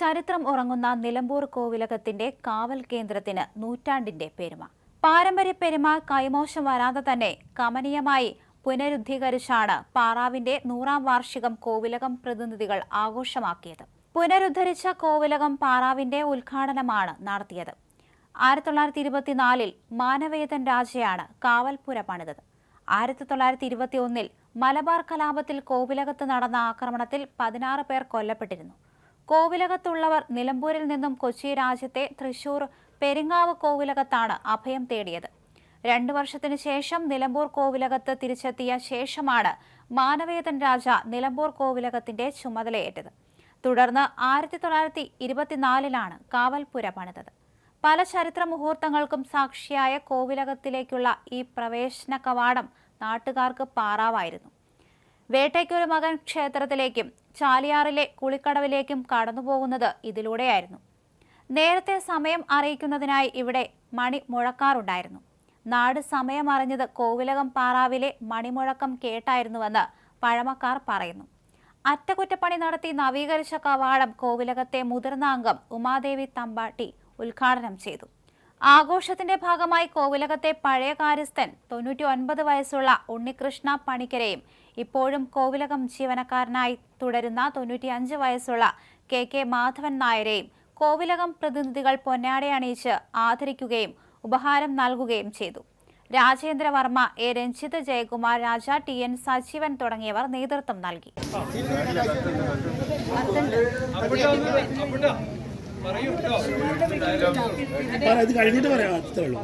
ചരിത്രം ഉറങ്ങുന്ന നിലമ്പൂർ കോവിലകത്തിന്റെ കാവൽ കേന്ദ്രത്തിന് നൂറ്റാണ്ടിന്റെ പെരുമ. പാരമ്പര്യ പെരുമ കൈമോശം വരാതെ തന്നെ കമനീയമായി പുനരുദ്ധീകരിച്ചാണ് പാറാവിന്റെ നൂറാം വാർഷികം കോവിലകം പ്രതിനിധികൾ ആഘോഷമാക്കിയത്. പുനരുദ്ധരിച്ച കോവിലകം പാറാവിന്റെ ഉദ്ഘാടനമാണ് നടത്തിയത്. ആയിരത്തി തൊള്ളായിരത്തി ഇരുപത്തിനാലിൽ മാനവേദൻ രാജയാണ് കാവൽപുര പണിതത്. ആയിരത്തി തൊള്ളായിരത്തി ഇരുപത്തി ഒന്നിൽ മലബാർ കലാപത്തിൽ കോവിലകത്ത് നടന്ന ആക്രമണത്തിൽ പതിനാറ് പേർ കൊല്ലപ്പെട്ടിരുന്നു. കോവിലകത്തുള്ളവർ നിലമ്പൂരിൽ നിന്നും കൊച്ചി രാജ്യത്തെ തൃശൂർ പെരിങ്ങാവ് കോവിലകത്താണ് അഭയം തേടിയത്. രണ്ടു വർഷത്തിനു ശേഷം നിലമ്പൂർ കോവിലകത്ത് തിരിച്ചെത്തിയ ശേഷമാണ് മാനവേദൻ രാജ നിലമ്പൂർ കോവിലകത്തിന്റെ ചുമതലയേറ്റത്. തുടർന്ന് ആയിരത്തി തൊള്ളായിരത്തി ഇരുപത്തിനാലിലാണ് കാവൽപുര പണിതത്. പല ചരിത്ര മുഹൂർത്തങ്ങൾക്കും സാക്ഷിയായ കോവിലകത്തിലേക്കുള്ള ഈ പ്രവേശന കവാടം നാട്ടുകാർക്ക് പാറാവായിരുന്നു. വേട്ടയ്ക്കൊരു മകൻ ക്ഷേത്രത്തിലേക്കും ചാലിയാറിലെ കുളിക്കടവിലേക്കും കടന്നുപോകുന്നത് ഇതിലൂടെയായിരുന്നു. നേരത്തെ സമയം അറിയിക്കുന്നതിനായി ഇവിടെ മണി മുഴക്കാറുണ്ടായിരുന്നു. നാട് സമയം അറിഞ്ഞത് കോവിലകം പാറാവിലെ മണിമുഴക്കം കേട്ടായിരുന്നുവെന്ന് പഴമക്കാർ പറയുന്നു. അറ്റകുറ്റപ്പണി നടത്തി നവീകരിച്ച കവാടം കോവിലകത്തെ മുതിർന്ന അംഗം ഉമാദേവി തമ്പാട്ടി ഉദ്ഘാടനം ചെയ്തു. ആഘോഷത്തിന്റെ ഭാഗമായി കോവിലകത്തെ പഴയ കാര്യസ്ഥൻ തൊണ്ണൂറ്റി ഒൻപത് വയസ്സുള്ള ഉണ്ണികൃഷ്ണ പണിക്കരെയും ഇപ്പോഴും കോവിലകം ജീവനക്കാരനായി തുടരുന്ന തൊണ്ണൂറ്റിയഞ്ച് വയസ്സുള്ള കെ കെ മാധവൻ നായരെയും കോവിലകം പ്രതിനിധികൾ പൊന്നാടയണിയിച്ച് ആദരിക്കുകയും ഉപഹാരം നൽകുകയും ചെയ്തു. Rajendravarma A Ranjith Jayakumar Raja T N Sajeevan തുടങ്ങിയവർ നേതൃത്വം നൽകി. കഴിഞ്ഞിട്ട് പറയാം അത്രേ ഉള്ളൂ.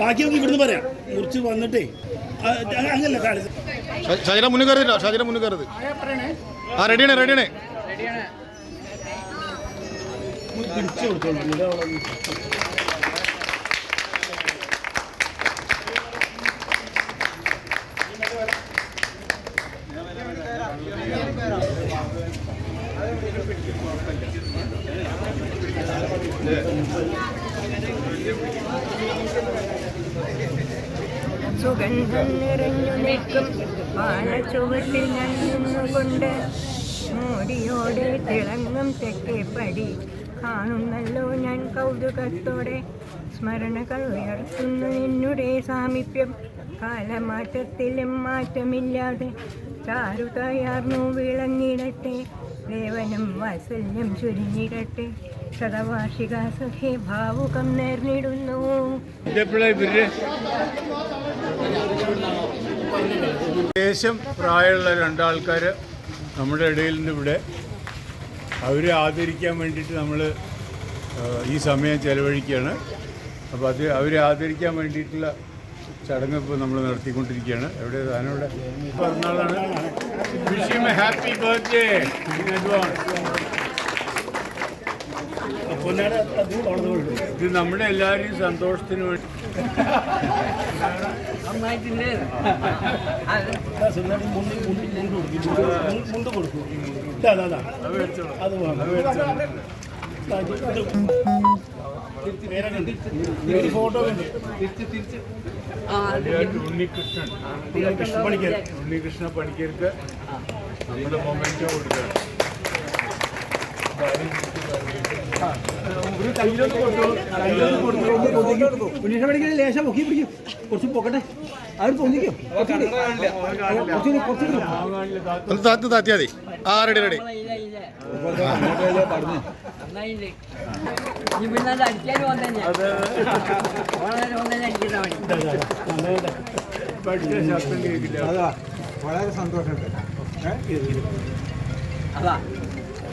ബാക്കി നമുക്ക് ഇവിടുന്ന് പറയാം. മുറിച്ച് വന്നിട്ടേ ആ, അങ്ങനല്ല കാണിച്ച ഷ- ഷാജിയുടെ മുന്നിൽ കയറുന്നില്ല ഷാജിയുടെ മുന്നിൽ കയറുത് ആ റെഡിയാണ് റെഡിയാണ്. Thank you. സുഗന്ധം നിറഞ്ഞു നിൽക്കും. പാലച്ചുവട്ടിൽ ഞാൻ നിന്നുകൊണ്ട് മോടിയോടെ തിളങ്ങും തെക്കേ പടി കാണുന്നല്ലോ ഞാൻ കൗതുകത്തോടെ. സ്മരണകൾ ഉയർത്തുന്നു എന്നുടെ സാമീപ്യം. കാലമാറ്റത്തിലും മാറ്റമില്ലാതെ ചാരുതയാർന്നു വിളങ്ങിടട്ടെ ദേവനും വാത്സല്യം ചുരിഞ്ഞിടട്ടെ ശതവാർഷിക സഖേ ഭാവുകം നേർന്നിടുന്നു ദേശം പ്രായമുള്ള രണ്ടാൾക്കാർ നമ്മുടെ ഇടയിൽ നിന്ന് ഇവിടെ അവരെ ആദരിക്കാൻ വേണ്ടിയിട്ട് നമ്മൾ ഈ സമയം ചെലവഴിക്കുകയാണ്. അപ്പോൾ അത് അവരെ ആദരിക്കാൻ വേണ്ടിയിട്ടുള്ള ചടങ്ങ് ഇപ്പോൾ നമ്മൾ നടത്തിക്കൊണ്ടിരിക്കുകയാണ്. എവിടെ? താനവിടെ? പറഞ്ഞാളാണ് ഹാപ്പി ബർത്ത്ഡേ. ഇത് നമ്മുടെ എല്ലാവരെയും സന്തോഷത്തിന് വേണ്ടി. മുണ്ട് കൊടുക്കും. അതാ, വേണം. ഫോട്ടോ ഉണ്ണികൃഷ്ണൻ. ഉണ്ണികൃഷ്ണ പണിക്കർക്ക് നമ്മുടെ മൊമെന്റോ കൊടുക്കുക ഉണ്ണീഷ ലേശം പൊക്കി പിടിക്കും. കുറച്ച് പൊക്കട്ടെ. അവർ പൊന്നിക്കും ഒന്ന് താത്തി താത്തിയാ മതി. ആ റെഡി റെഡി വളരെ സന്തോഷമുണ്ട്. രണ്ടുപേർക്കും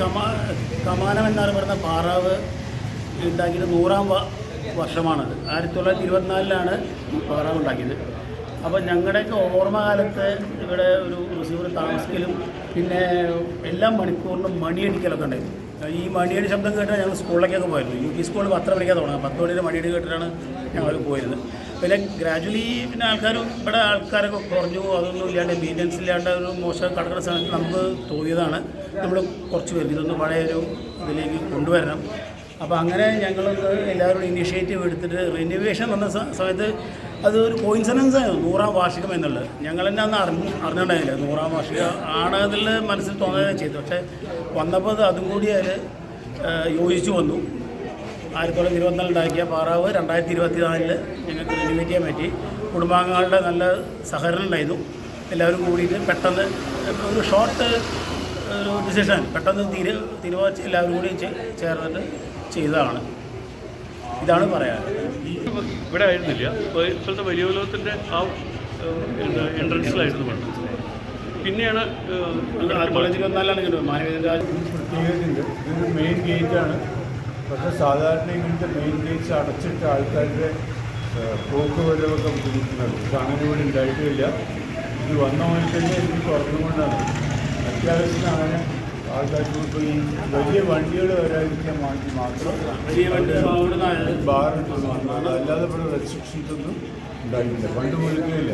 കമാ കമാനം പറയുന്ന പാറാവ് ഉണ്ടാക്കിയത് നൂറാം വർഷമാണത്. ആയിരത്തി തൊള്ളായിരത്തി ഇരുപത്തിനാലിലാണ് പാറാവ് ഉണ്ടാക്കിയത്. അപ്പോൾ ഞങ്ങളുടെയൊക്കെ ഓർമ്മകാലത്ത് ഇവിടെ ഒരു റിസീവർ താമസിക്കലും പിന്നെ എല്ലാ മണിക്കൂറിനും മണിയടിക്കലൊക്കെ ഉണ്ടായിരുന്നു. ഈ മണിയടി ശബ്ദം കേട്ടാൽ ഞങ്ങൾ സ്കൂളിലേക്കൊക്കെ പോയിരുന്നു. യു പി സ്കൂളിൽ പത്ത് മണിക്കാണ് തുടങ്ങുക പത്ത് മണിയുടെ മണിയടി കേട്ടിട്ടാണ് ഞങ്ങൾ പോയിരുന്നത്. പിന്നെ ഗ്രാജുവലി പിന്നെ ആൾക്കാരും ഇവിടെ ആൾക്കാരൊക്കെ കുറഞ്ഞു അതൊന്നും ഇല്ലാണ്ട് മെയിന്റനൻസ് ഇല്ലാണ്ട് ഒരു മോശം കടക്കുന്ന സമയത്ത് നമുക്ക് തോന്നിയതാണ്. നമ്മൾ കുറച്ച് പേർക്ക് ഇതൊന്ന് പഴയ ഒരു ഇതിലേക്ക് കൊണ്ടുവരണം. അപ്പോൾ അങ്ങനെ ഞങ്ങളൊന്ന് എല്ലാവരും ഇനീഷ്യേറ്റീവ് എടുത്തിട്ട് റിനോവേഷൻ വന്ന സമയത്ത് അത് ഒരു കോയിൻസിഡൻസ് ആയിരുന്നു. നൂറാം വാർഷികം എന്നുള്ളത്. ഞങ്ങൾ തന്നെ അന്ന് അറിഞ്ഞു അറിഞ്ഞിട്ടുണ്ടായില്ല നൂറാം വാർഷികം ആണ് അതിൽ മനസ്സിൽ തോന്നുകയും ചെയ്തു പക്ഷേ വന്നപ്പോൾ അതും കൂടി അതിൽ യോജിച്ചു വന്നു. ആയിരത്തി തൊള്ളായിരത്തി ഇരുപത്തിനാലിൽ ഉണ്ടാക്കിയ പാറാവ് രണ്ടായിരത്തി ഇരുപത്തി നാലിൽ ഞങ്ങൾക്ക് റിന്യൂവേറ്റ് ചെയ്യാൻ പറ്റി. കുടുംബാംഗങ്ങളുടെ നല്ല സഹകരണം ഉണ്ടായിരുന്നു. എല്ലാവരും കൂടിയിട്ട് പെട്ടെന്ന് ഒരു ഷോർട്ട് ഒരു ഡിസിഷൻ പെട്ടെന്ന് തീരു തീരുമാനിച്ച് എല്ലാവരും കൂടി ചേർന്നിട്ട് ചെയ്തതാണ്. ഇതാണ് പറയാൻ. ഇവിടെ ആയിരുന്നില്ല. ഇപ്പോൾ ഇപ്പോഴത്തെ വലിയ ലോകത്തിന്റെ ആ എൻട്രൻസിലായിരുന്നു പണ്ട്. പിന്നെയാണ് കോളേജിൽ ആയിരത്തി തൊള്ളായിരത്തി ഇരുപത്തിനാലാണ് ഇതൊരു മെയിൻ ഗേറ്റാണ് പക്ഷേ സാധാരണ ഇങ്ങനത്തെ മെയിൻ ഗേറ്റ്സ് അടച്ചിട്ട് ആൾക്കാരുടെ പോക്ക് വരവൊക്കെ ബുദ്ധിമുട്ടുന്നത് പക്ഷെ അങ്ങനെ ഇവിടെ ഉണ്ടായിട്ടില്ല. ഇത് വന്ന പോലെ തന്നെ ഇത് തുറന്നുകൊണ്ടാണ് അത്യാവശ്യത്തിന് അങ്ങനെ ആൾക്കാർക്ക് ഇപ്പോൾ ഈ വലിയ വണ്ടികൾ വരാതിരിക്കാൻ വേണ്ടി മാത്രം വലിയ വണ്ടി അവിടുന്ന് ആയത്. ബാറിട്ടുള്ളൂ അല്ലാതെ ഇവിടെ റെസ്ട്രിക്ഷൻസ് ഒന്നും ഉണ്ടായിട്ടില്ല. പണ്ട് മുഴുക്കുകയില്ല